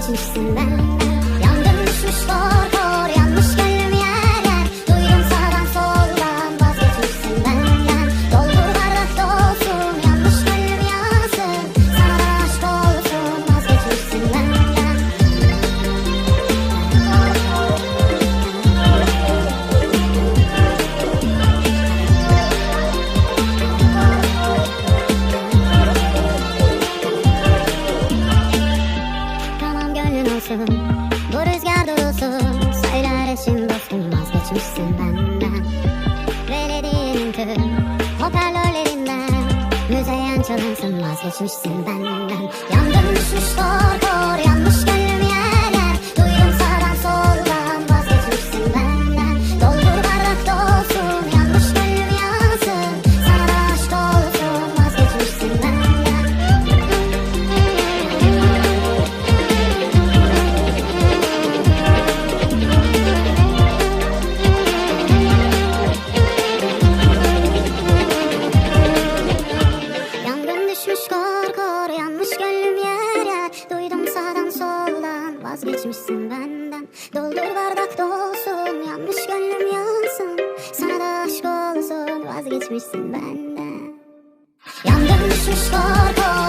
vazgeçmişsin benden Yangın olsun Bu rüzgar durulsun Söyler eşim dostum vazgeçmişsin benden. Belediyenin tüm hoparlörlerinden Müzeyyen çalınsın vazgeçmişsin benden. Yangın düşmüş kor vazgeçmişsin benden. Doldur bardak dolsun yanmış gönlüm yansın. Sana da aşk olsun vazgeçmişsin benden. Yangın düşmüş kor